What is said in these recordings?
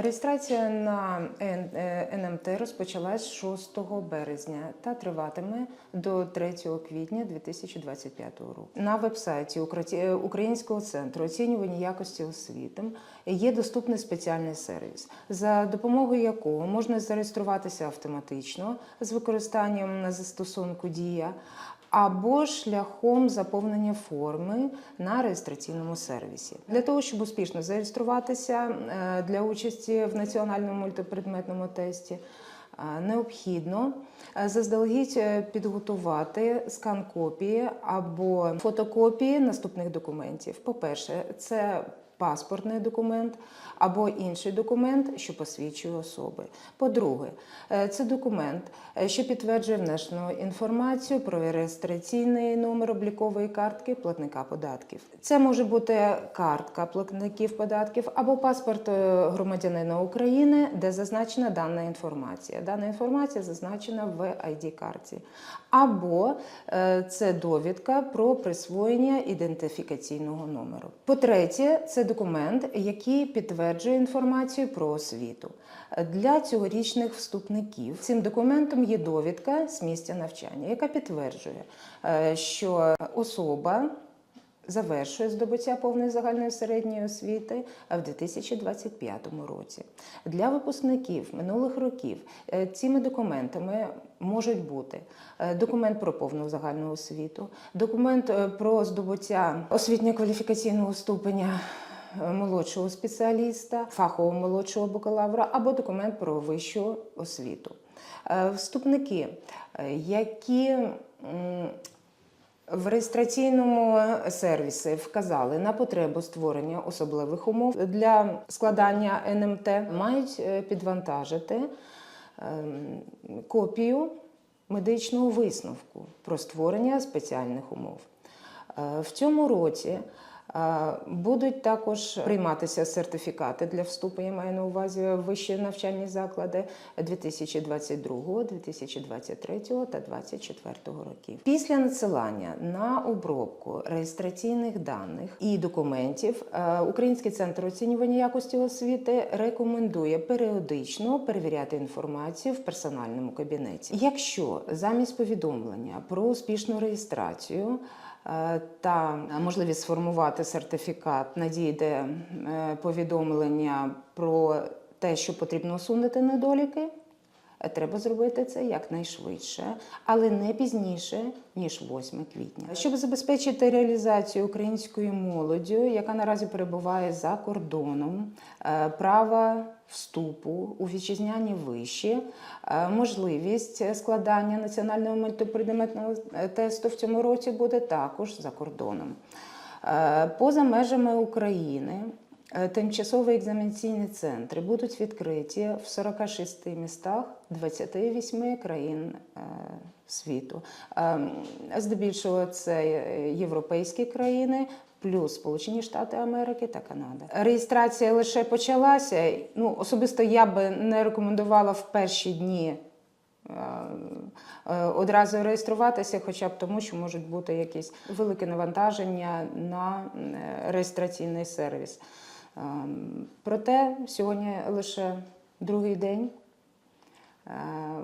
Реєстрація на Н- е, НМТ розпочалась 6 березня та триватиме до 3 квітня 2025 року. На вебсайті е, Українського центру оцінювання якості освіти є доступний спеціальний сервіс, за допомогою якого можна зареєструватися автоматично з використанням застосунку Дія або шляхом заповнення форми на реєстраційному сервісі. Для того, щоб успішно зареєструватися е, для участі в національному мультипредметному тесті, е, необхідно е, заздалегідь підготувати скан копії або фотокопії наступних документів. По-перше, це паспортний документ або інший документ, що посвідчує особи. По-друге, е, це документ, е, що підтверджує внесену інформацію про реєстраційний номер облікової картки платника податків. Це може бути картка платників податків або паспорт е, громадянина України, де зазначена дана інформація. Дана інформація зазначена в id карті або це довідка про присвоєння ідентифікаційного номеру. По-третє, це документ, який підтверджує інформацію про освіту. Для цьогорічних вступників цим документом є довідка з місця навчання, яка підтверджує, е, що особа завершує здобуття повної загальної середньої освіти в 2025 році. Для випускників минулих років е, цими документами можуть бути е, документ про повну загальну освіту, документ про здобуття освітньо-кваліфікаційного ступеня молодшого спеціаліста, фахового молодшого бакалавра або документ про вищу освіту. Е, Вступники, е, які в реєстраційному сервісі вказали на потребу створення особливих умов для складання НМТ, мають е, підвантажити ем, копію медичного висновку про створення спеціальних умов. В цьому році будуть також прийматися сертифікати для вступу, я маю на увазі вищі навчальні заклади 2022, 2023 та 2024 років. Після надсилання на обробку реєстраційних даних і документів е, Український центр оцінювання якості освіти рекомендує періодично перевіряти інформацію в персональному кабінеті. Якщо замість повідомлення про успішну реєстрацію та можливість сформувати сертифікат надійде е, повідомлення про те, що потрібно усунути недоліки. Треба зробити це якнайшвидше, але не пізніше ніж 8 квітня, щоб забезпечити реалізацію українською молоддю, яка наразі перебуває за кордоном, е, права вступу у вітчизняні виші, е, можливість складання національного мультипредметного е, тесту в цьому році буде також за кордоном. Поза межами України тимчасові екзаменаційні центри будуть відкриті в 46 містах 28 країн е, світу. Е, Здебільшого це е, європейські країни. Плюс Сполучені Штати Америки та Канада. Реєстрація лише почалася. Ну, особисто я би не рекомендувала в перші дні е, е, одразу реєструватися, хоча б тому, що можуть бути якісь велике навантаження на е, реєстраційний сервіс. Е, Проте сьогодні лише другий день. Е,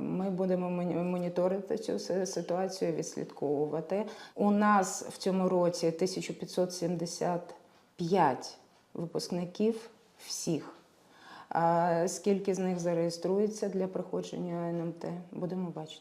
Ми будемо моніторити цю ситуацію, відслідковувати. У нас в цьому році 1575 випускників всіх. А Скільки з них зареєструється для проходження НМТ, будемо бачити.